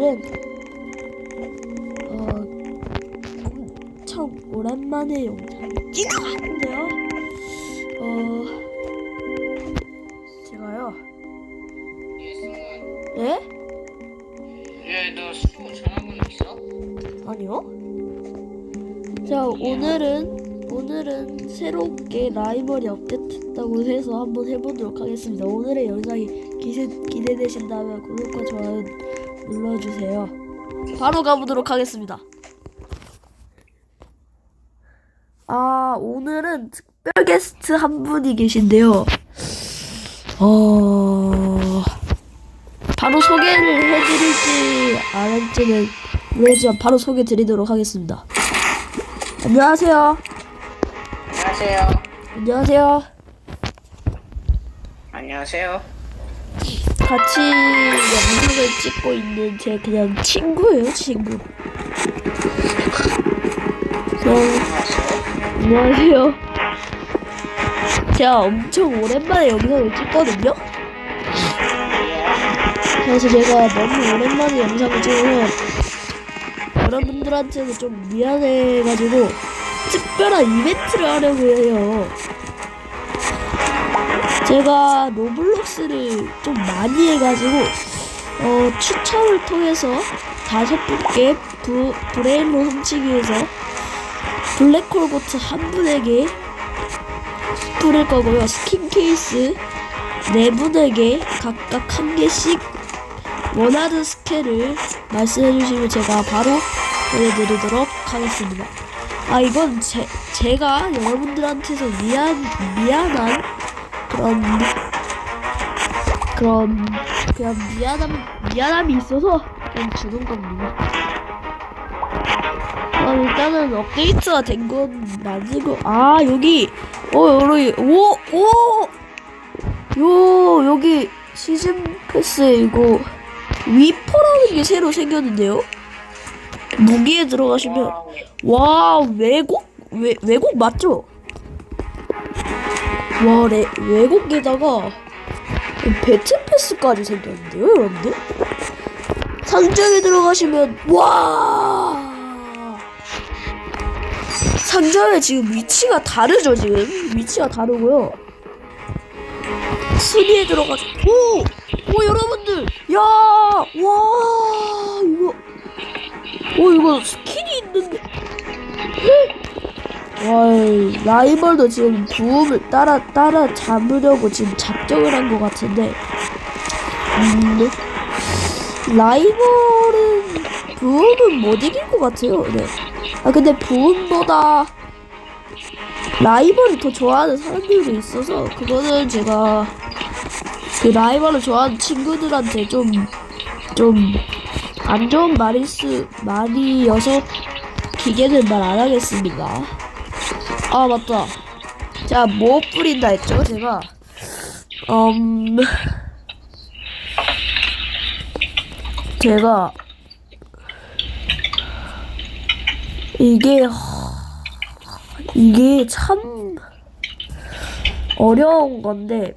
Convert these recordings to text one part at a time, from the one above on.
오늘은 어 엄청 오랜만에 영상을 찍어봤는데요. 어 제가요. 예? 얘, 너 수호 전화번호 있어? 아니요. 자 오늘은 오늘은 새롭게 라이벌이 업데이트했다고 해서 한번 해보도록 하겠습니다. 오늘의 영상이 기대, 기대되신다면 구독과 좋아요 눌러주세요. 바로 가보도록 하겠습니다. 아 오늘은 특별 게스트 한 분이 계신데요. 어 바로 소개를 해드릴지 안 할지는 모르지만 바로 소개 드리도록 하겠습니다. 안녕하세요. 안녕하세요. 안녕하세요. 안녕하세요. 같이 영상을 찍고 있는 제 그냥 친구예요, 친구. 저, 안녕하세요. 제가 엄청 오랜만에 영상을 찍거든요. 그래서 제가 너무 오랜만에 영상을 찍어서 여러분들한테는 좀 미안해가지고 특별한 이벤트를 하려고 해요. 제가 로블록스를 좀 많이 해가지고 어, 추첨을 통해서 다섯 분께 부, 브레인로 훔치기 위해서 블랙홀 고트 한 분에게 뿌릴 거고요. 스킨 케이스 네 분에게 각각 한 개씩 원하는 스캔을 말씀해 주시면 제가 바로 보내드리도록 하겠습니다. 아 이건 제, 제가 여러분들한테서 미안 미안한 그런 그런 그냥 미안함 미안함이 있어서 그냥 주는 겁니다. 그럼 일단은 업데이트가 된건 아니고 아 여기 어 여기 오오 요 여기 시즌 패스 이거 위퍼라는 게 새로 생겼는데요. 무기에 들어가시면 와 외국 외, 외국 맞죠? 와 레, 외국에다가 배틀 패스까지 생겼는데요 여러분들? 상점에 들어가시면 와! 상점에 지금 위치가 다르죠 지금? 위치가 다르고요. 순위에 들어가서 오! 오 여러분들! 야 와! 이거 오 이거 스킨이 있는데 와 라이벌도 지금 부음을 따라 따라 잡으려고 지금 작정을 한 것 같은데 음, 라이벌은 부음은 못 이길 것 같아요. 네. 아 근데 부음보다 라이벌을 더 좋아하는 사람들도 있어서 그거는 제가 그 라이벌을 좋아하는 친구들한테 좀 좀 안 좋은 말일 수 말이어서 기계는 말 안 하겠습니다. 아 맞다. 제가 뭐 뿌린다 했죠? 제가 음 제가 이게 이게 참 어려운 건데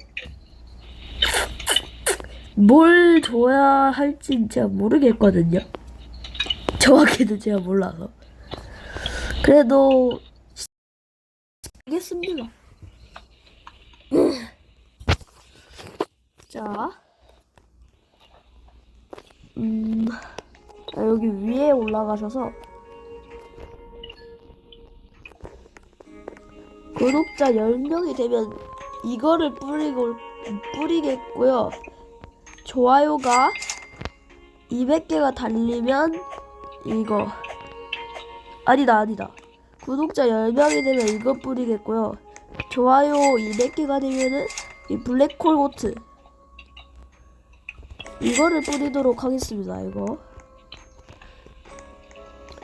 뭘 줘야 할지 제가 모르겠거든요. 정확히는 제가 몰라서. 그래도 알겠습니다. 자, 음, 자, 여기 위에 올라가셔서 구독자 10명이 되면 이거를 뿌리고 뿌리겠고요. 좋아요가 200개가 달리면 이거 아니다 아니다. 구독자 10명이 되면 이거 뿌리겠고요. 좋아요 200개가 되면은 이 블랙홀 고트 이거를 뿌리도록 하겠습니다. 이거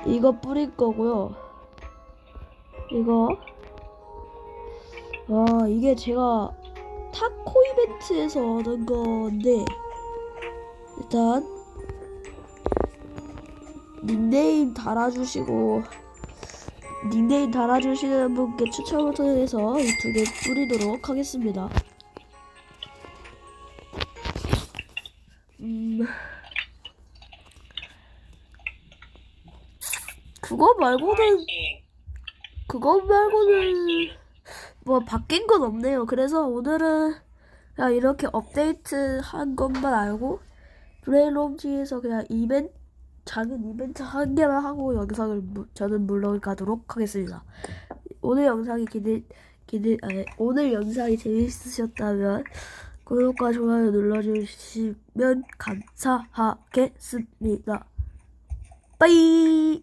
이거 뿌릴 거고요. 이거 아 이게 제가 타코 이벤트에서 얻은 건데 일단 닉네임 달아주시고 닉네임 달아주시는 분께 추첨을 통해서 이 두 개 뿌리도록 하겠습니다. 음, 그거 말고는 예. 그거 말고는 뭐 바뀐 건 없네요. 그래서 오늘은 그냥 이렇게 업데이트 한 것만 알고 브레인롬지에서 그냥 이벤트 작은 이벤트 한 개만 하고 영상을 무- 저는 물론 가도록 하겠습니다. 오늘 영상이 기대 기대 아니, 오늘 영상이 재밌으셨다면 구독과 좋아요 눌러주시면 감사하겠습니다. 빠이.